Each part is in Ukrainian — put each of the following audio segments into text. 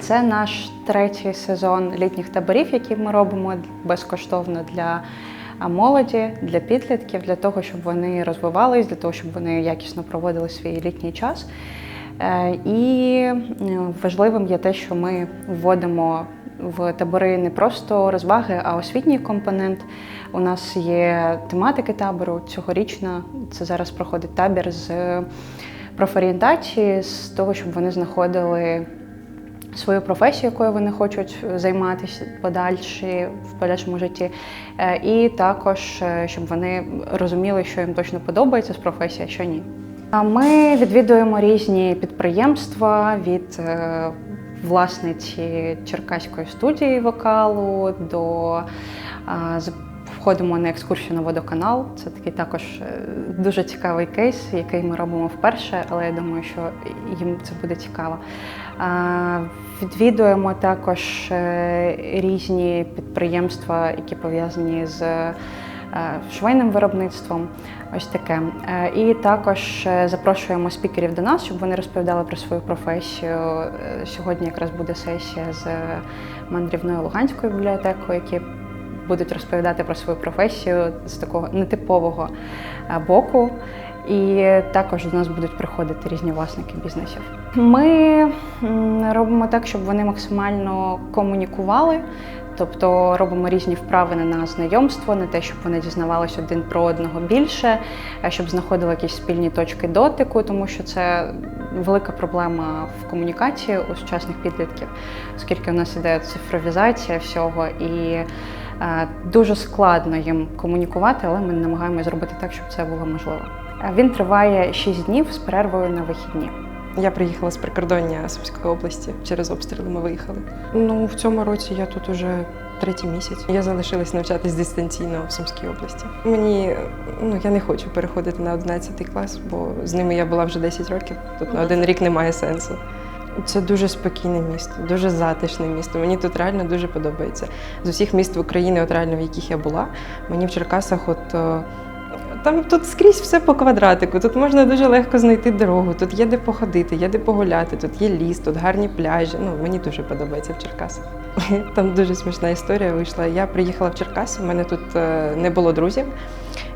Це наш третій сезон літніх таборів, які ми робимо безкоштовно для молоді, для підлітків, для того, щоб вони розвивались, для того, щоб вони якісно проводили свій літній час. Е, І важливим є те, що ми вводимо в табори не просто розваги, а освітній компонент. У нас є тематики табору цьогорічна. Це зараз проходить табір з профорієнтації, з того, щоб вони знаходили свою професію, якою вони хочуть займатися подальші в подальшому житті, Е, і також е, щоб вони розуміли, що їм точно подобається з професії, а що ні. Ми відвідуємо різні підприємства від е, власниці Черкаської студії вокалу до входимо на екскурсію на водоканал. Це такий також е, дуже цікавий кейс, який ми робимо вперше, але я думаю, що їм це буде цікаво. Відвідуємо також е, різні підприємства, які пов'язані з швейним виробництвом. Ось таке. Е, І також е, запрошуємо спікерів до нас, щоб вони розповідали про свою професію. Е, Сьогодні якраз буде сесія з мандрівною Луганською бібліотекою, які будуть розповідати про свою професію з такого нетипового е, боку. І також до нас будуть приходити різні власники бізнесів. Ми робимо так, щоб вони максимально комунікували, тобто робимо різні вправи на знайомство, на те, щоб вони дізнавалися один про одного більше, е, щоб знаходили якісь спільні точки дотику, тому що це велика проблема в комунікації у сучасних підлітків, оскільки у нас іде цифровізація всього і е, дуже складно їм комунікувати, але ми намагаємося зробити так, щоб це було можливо. Е, Він триває 6 днів з перервою на вихідні. Я приїхала з прикордоння Сумської області. Через обстріли ми виїхали. Ну, в цьому році я тут уже третій місяць. Я залишилась навчатись дистанційно в Сумській області. Мені ну я не хочу переходити на 11 клас, бо з ними я була вже 10 років. Тут на один рік немає сенсу. Це дуже спокійне місто, дуже затишне місто. Мені тут реально дуже подобається. З усіх міст в Україні, от реально в яких я була, мені в Черкасах, от. Там тут скрізь все по квадратику. Тут можна дуже легко знайти дорогу. Тут є де походити, є де погуляти, тут є ліс, тут гарні пляжі. Ну мені дуже подобається в Черкасах. Там дуже смішна історія вийшла. Я приїхала в Черкаси, в мене тут е, не було друзів,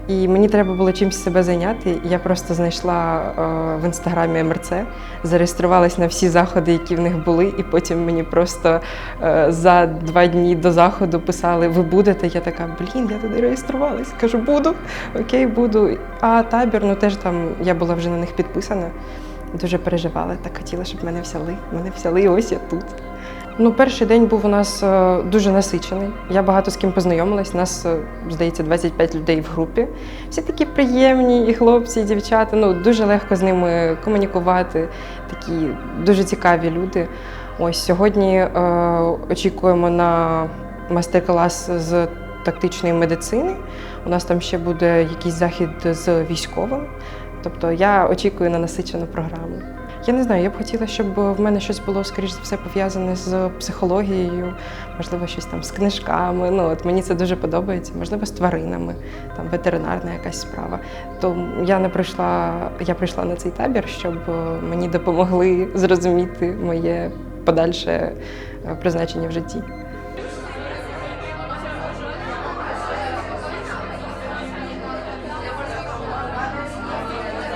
і мені треба було чимось себе зайняти. Я просто знайшла е, в інстаграмі МРЦ, зареєструвалась на всі заходи, які в них були, і потім мені просто е, за два дні до заходу писали: Ви будете? Я така, блін, я туди реєструвалась. Кажу, буду. Окей, буду. А табір, ну теж там я була вже на них підписана. Дуже переживала, так хотіла, щоб мене взяли. Мене взяли, і ось я тут. Ну, перший день був у нас е, дуже насичений. Я багато з ким познайомилась. Нас, е, здається, 25 людей в групі. Всі такі приємні, і хлопці, і дівчата. Ну, дуже легко з ними комунікувати. Такі дуже цікаві люди. Ось сьогодні е, очікуємо на майстер-клас з тактичної медицини. У нас там ще буде якийсь захід з військовим. Тобто я очікую на насичену програму. Я не знаю, я б хотіла, щоб в мене щось було, скоріш за все, пов'язане з психологією, можливо, щось там з книжками. Ну, от мені це дуже подобається, можливо, з тваринами, там ветеринарна якась справа. То я не прийшла, я прийшла на цей табір, щоб е, мені допомогли зрозуміти моє подальше е, призначення в житті.